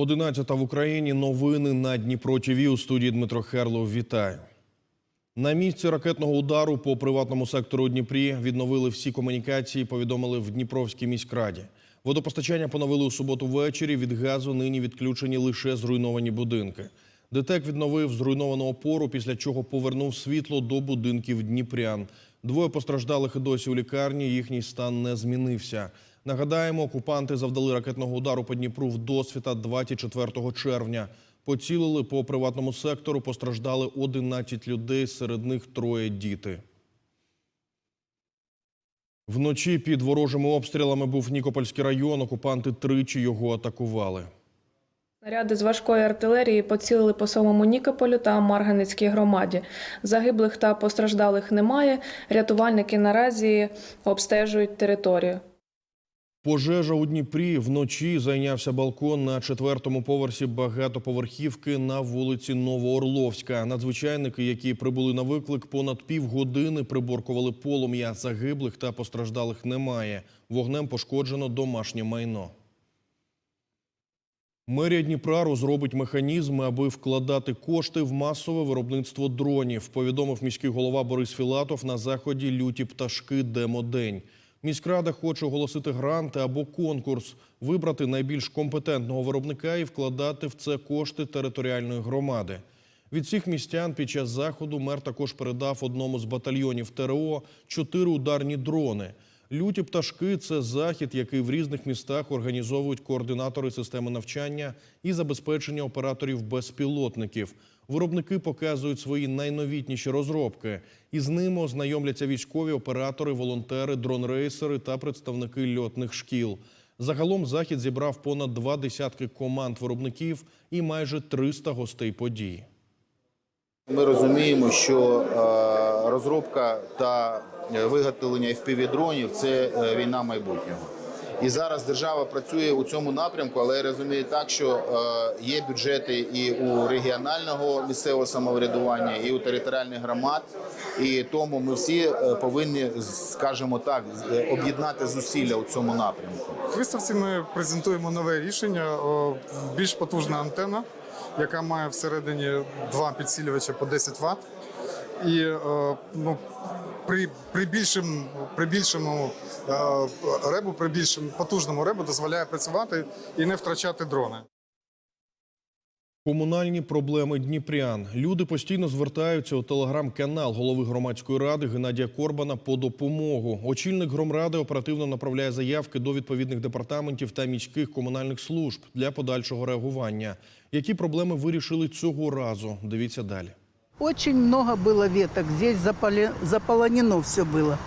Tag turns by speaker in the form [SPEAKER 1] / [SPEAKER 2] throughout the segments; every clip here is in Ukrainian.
[SPEAKER 1] 11 в Україні. Новини на Дніпро ТВ. У студії Дмитро Херлов. Вітаю. На місці ракетного удару по приватному сектору Дніпрі відновили всі комунікації, повідомили в Дніпровській міськраді. Водопостачання поновили у суботу ввечері. Від газу нині відключені лише зруйновані будинки. ДТЕК відновив зруйновану опору, після чого повернув світло до будинків дніпрян. Двоє постраждалих і досі у лікарні. Їхній стан не змінився. Нагадаємо, окупанти завдали ракетного удару по Дніпру в досвіта 24 червня. Поцілили по приватному сектору, постраждали 11 людей, серед них троє діти. Вночі під ворожими обстрілами був Нікопольський район. Окупанти тричі його атакували.
[SPEAKER 2] Снаряди з важкої артилерії поцілили по самому Нікополю та Марганецькій громаді. Загиблих та постраждалих немає. Рятувальники наразі обстежують територію.
[SPEAKER 1] Пожежа у Дніпрі вночі зайнявся балкон на четвертому поверсі багатоповерхівки на вулиці Новоорловська. Надзвичайники, які прибули на виклик, понад півгодини приборкували полум'я. Загиблих та постраждалих немає. Вогнем пошкоджено домашнє майно. Мерія Дніпра розробить механізми, аби вкладати кошти в масове виробництво дронів, повідомив міський голова Борис Філатов на заході «Люті пташки. Демодень». Міськрада хоче оголосити гранти або конкурс, вибрати найбільш компетентного виробника і вкладати в це кошти територіальної громади. Від всіх містян під час заходу мер також передав одному з батальйонів ТРО чотири ударні дрони. Люті пташки це захід, який в різних містах організовують координатори системи навчання і забезпечення операторів безпілотників. Виробники показують свої найновітніші розробки. І з ними ознайомляться військові оператори, волонтери, дронрейсери та представники льотних шкіл. Загалом захід зібрав понад два десятки команд виробників і майже 300 гостей події.
[SPEAKER 3] Ми розуміємо, що е, розробка та виготовлення FPV-дронів – це е, війна майбутнього. І зараз держава працює у цьому напрямку, але я розумію так, що е, є бюджети і у регіонального місцевого самоврядування, і у територіальних громад. І тому ми всі е, повинні, скажімо так, об'єднати зусилля у цьому напрямку.
[SPEAKER 4] В виставці ми презентуємо нове рішення. Більш потужна антена, яка має всередині два підсилювача по 10 Вт. І е, ну, при, при, більшим, при більшому е, ребу, при більш потужному ребу дозволяє працювати і не втрачати дрони.
[SPEAKER 1] Комунальні проблеми дніпрян. Люди постійно звертаються у телеграм-канал голови громадської ради Геннадія Корбана по допомогу. Очільник громради оперативно направляє заявки до відповідних департаментів та міських комунальних служб для подальшого реагування. Які проблеми вирішили цього разу? Дивіться далі.
[SPEAKER 5] Очень много было веток. Здесь запали- заполонено все было.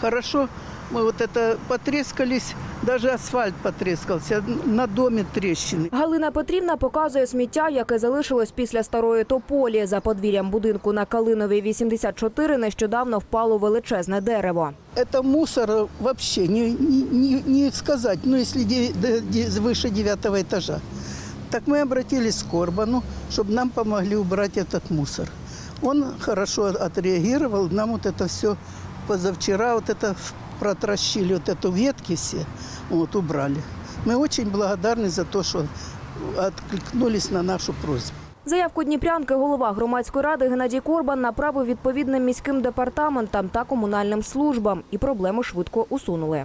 [SPEAKER 5] Хорошо, мы вот это потрескались, даже асфальт потрескался, на доме трещины.
[SPEAKER 6] Галина Петрівна показує сміття, яке залишилось після старої тополі. За подвір'ям будинку на Калиновій 84 нещодавно впало величезне дерево.
[SPEAKER 5] Это мусор вообще не, не, не- не сказать, ну если де- де- де- выше девятого этажа. Так мы обратились к Корбану, чтобы нам помогли убрать этот мусор. Он хорошо отреагировал, нам вот это все позавчера вот это протращили, вот эту ветки все, вот убрали. Мы очень благодарны за то, что откликнулись на нашу просьбу.
[SPEAKER 6] Заявку Дніпрянки голова громадської ради Геннадій Корбан направив відповідним міським департаментам та комунальним службам, і проблему швидко усунули.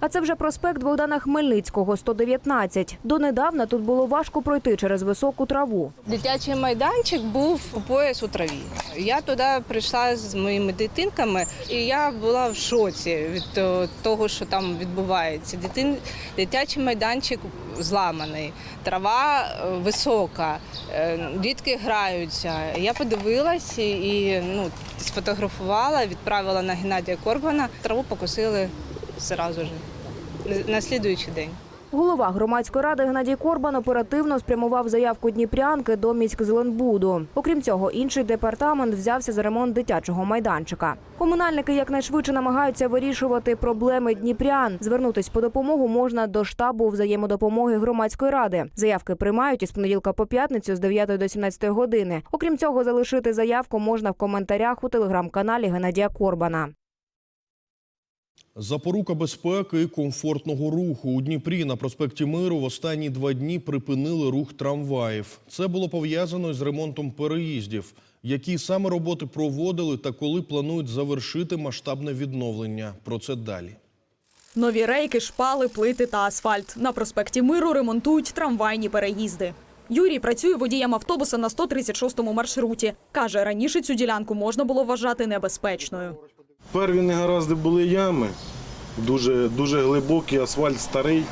[SPEAKER 6] А це вже проспект Богдана Хмельницького, 119. Донедавна тут було важко пройти через високу траву.
[SPEAKER 7] Дитячий майданчик був у пояс у траві. Я туди прийшла з моїми дитинками, і я була в шоці від того, що там відбувається. Дитин... Дитячий майданчик зламаний, трава е, висока, е, дітки граються. Я подивилась і- і ну, сфотографувала, відправила на Геннадія Корбана. Траву покосили зразу ж на слідуючий день.
[SPEAKER 6] Голова громадської ради Геннадій Корбан оперативно спрямував заявку Дніпрянки до міськзеленбуду. Окрім цього, інший департамент взявся за ремонт дитячого майданчика. Комунальники якнайшвидше намагаються вирішувати проблеми дніпрян. Звернутись по допомогу можна до штабу взаємодопомоги громадської ради. Заявки приймають із понеділка по п'ятницю з 9 до 17 години. Окрім цього, залишити заявку можна в коментарях у телеграм-каналі Геннадія Корбана.
[SPEAKER 1] Запорука безпеки і комфортного руху у Дніпрі на проспекті Миру в останні два дні припинили рух трамваїв. Це було пов'язано з ремонтом переїздів. Які саме роботи проводили та коли планують завершити масштабне відновлення? Про це далі.
[SPEAKER 8] Нові рейки, шпали, плити та асфальт. На проспекті Миру ремонтують трамвайні переїзди. Юрій працює водієм автобуса на 136-му маршруті. Каже, раніше цю ділянку можна було вважати небезпечною.
[SPEAKER 9] Перві негаразди були ями, дуже, дуже глибокі, асфальт старий,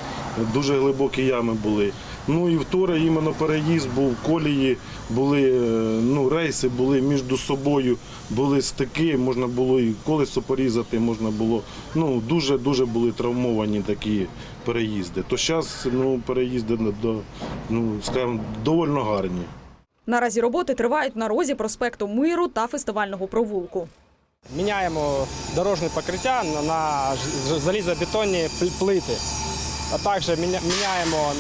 [SPEAKER 9] дуже глибокі ями були. Ну і вторе, іменно переїзд був, колії, були е, ну, рейси, були між собою, були стики, можна було і колесо порізати, можна було. Ну, дуже-дуже були травмовані такі переїзди. То зараз ну, переїзди до, ну, скажімо, доволі гарні.
[SPEAKER 8] Наразі роботи тривають на розі проспекту Миру та фестивального провулку.
[SPEAKER 10] Міняємо дорожнє покриття на- залізобетонні плити, а також міняємо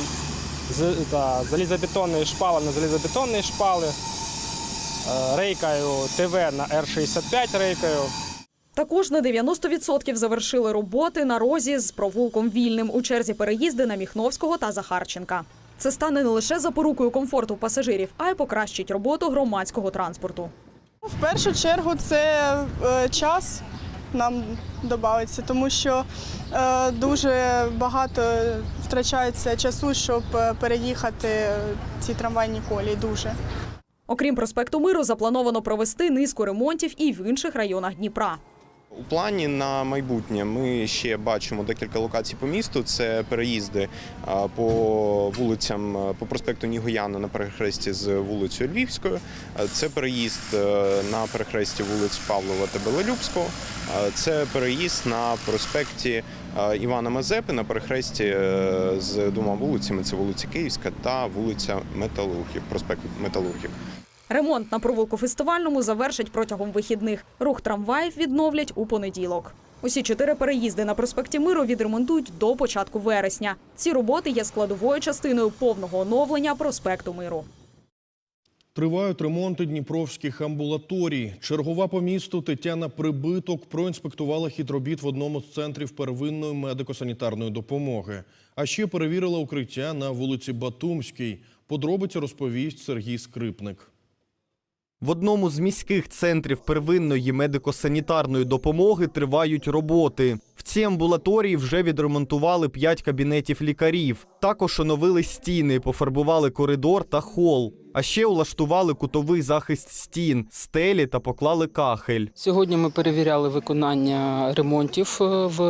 [SPEAKER 10] залізобетонні шпали на залізобетонні шпали, е, рейкою ТВ на Р-65 рейкою.
[SPEAKER 8] Також на 90% завершили роботи на розі з провулком вільним у черзі переїзди на Міхновського та Захарченка. Це стане не лише запорукою комфорту пасажирів, а й покращить роботу громадського транспорту.
[SPEAKER 11] В першу чергу це е, час нам додається, тому що е, дуже багато втрачається часу, щоб е, переїхати ці трамвайні колії. Дуже.
[SPEAKER 8] Окрім проспекту Миру, заплановано провести низку ремонтів і в інших районах Дніпра.
[SPEAKER 12] У плані на майбутнє ми ще бачимо декілька локацій по місту. Це переїзди по вулицям по проспекту Нігояна на перехресті з вулицею Львівською. Це переїзд е, на перехресті вулиць Павлова та Белолюбського. Це переїзд на проспекті Івана Мазепи на перехресті е, з двома вулицями. Це вулиця Київська та вулиця Металургів, проспект Металургів.
[SPEAKER 8] Ремонт на провулку фестивальному завершать протягом вихідних. Рух трамваїв відновлять у понеділок. Усі чотири переїзди на проспекті Миру відремонтують до початку вересня. Ці роботи є складовою частиною повного оновлення проспекту Миру.
[SPEAKER 1] Тривають ремонти дніпровських амбулаторій. Чергова по місту Тетяна Прибиток проінспектувала хід робіт в одному з центрів первинної медико-санітарної допомоги. А ще перевірила укриття на вулиці Батумській. Подробиці розповість Сергій Скрипник.
[SPEAKER 13] В одному з міських центрів первинної медико-санітарної допомоги тривають роботи. В цій амбулаторії вже відремонтували 5 кабінетів лікарів. Також оновили стіни, пофарбували коридор та хол. А ще улаштували кутовий захист стін, стелі та поклали кахель.
[SPEAKER 14] Сьогодні ми перевіряли виконання ремонтів е, в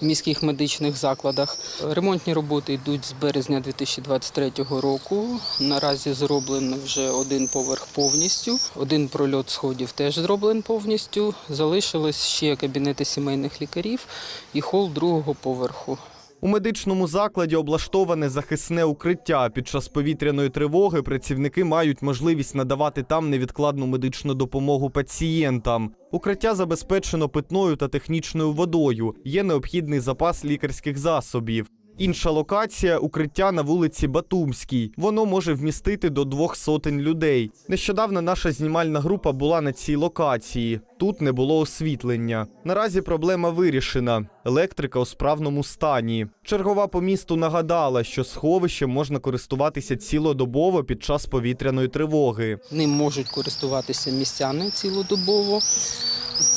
[SPEAKER 14] міських медичних закладах. Ремонтні роботи йдуть з березня 2023 року. Наразі зроблено вже один поверх повністю. Один прольот сходів теж зроблений повністю. Залишились ще кабінети сімейних лікарів і хол другого поверху.
[SPEAKER 13] У медичному закладі облаштоване захисне укриття. Під час повітряної тривоги працівники мають можливість надавати там невідкладну медичну допомогу пацієнтам. Укриття забезпечено питною та технічною водою. Є необхідний запас лікарських засобів. Інша локація укриття на вулиці Батумській. Воно може вмістити до двох сотень людей. Нещодавно наша знімальна група була на цій локації. Тут не було освітлення. Наразі проблема вирішена. Електрика у справному стані. Чергова по місту нагадала, що сховищем можна користуватися цілодобово під час повітряної тривоги.
[SPEAKER 14] Ним можуть користуватися містяни цілодобово,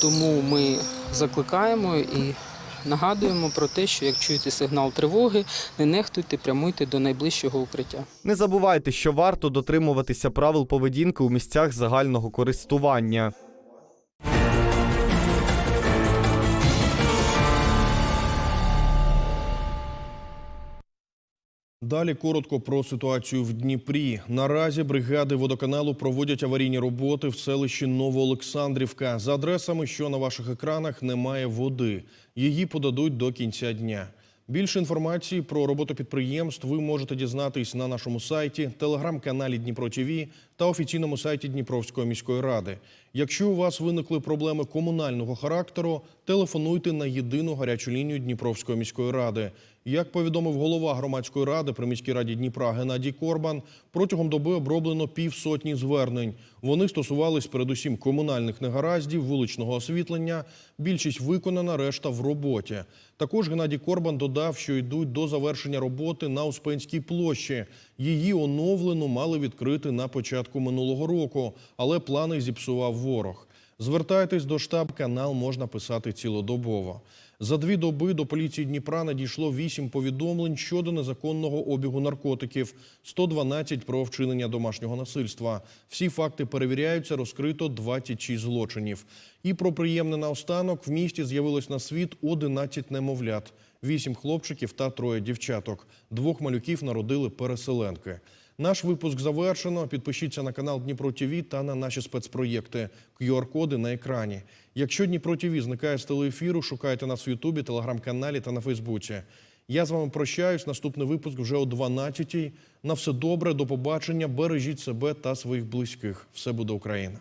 [SPEAKER 14] тому ми закликаємо і нагадуємо про те, що як чуєте сигнал тривоги, не нехтуйте, прямуйте до найближчого укриття.
[SPEAKER 13] Не забувайте, що варто дотримуватися правил поведінки у місцях загального користування.
[SPEAKER 1] Далі коротко про ситуацію в Дніпрі. Наразі бригади водоканалу проводять аварійні роботи в селищі Новоолександрівка. За адресами, що на ваших екранах, немає води. Її подадуть до кінця дня. Більше інформації про роботу підприємств ви можете дізнатись на нашому сайті, телеграм-каналі Дніпро ТІВІ та офіційному сайті Дніпровської міської ради. Якщо у вас виникли проблеми комунального характеру, телефонуйте на єдину гарячу лінію Дніпровської міської ради. Як повідомив голова громадської ради при міській раді Дніпра Геннадій Корбан, протягом доби оброблено півсотні звернень. Вони стосувались передусім комунальних негараздів, вуличного освітлення. Більшість виконана, решта в роботі. Також Геннадій Корбан додав, що йдуть до завершення роботи на Успенській площі. Її оновлену мали відкрити на початку минулого року, але плани зіпсував ворог. Звертайтесь до штаб, канал можна писати цілодобово. За дві доби до поліції Дніпра надійшло вісім повідомлень щодо незаконного обігу наркотиків, 112 про вчинення домашнього насильства. Всі факти перевіряються, розкрито 26 злочинів. І про приємне наостанок в місті з'явилось на світ 11 немовлят, 8 хлопчиків та троє дівчаток. Двох малюків народили переселенки. Наш випуск завершено. Підпишіться на канал Дніпро ТВ та на наші спецпроєкти. QR-коди на екрані. Якщо Дніпро ТВ зникає з телеефіру, шукайте нас в Ютубі, телеграм-каналі та на Фейсбуці. Я з вами прощаюсь. Наступний випуск вже о 12-й. На все добре, до побачення. Бережіть себе та своїх близьких. Все буде Україна.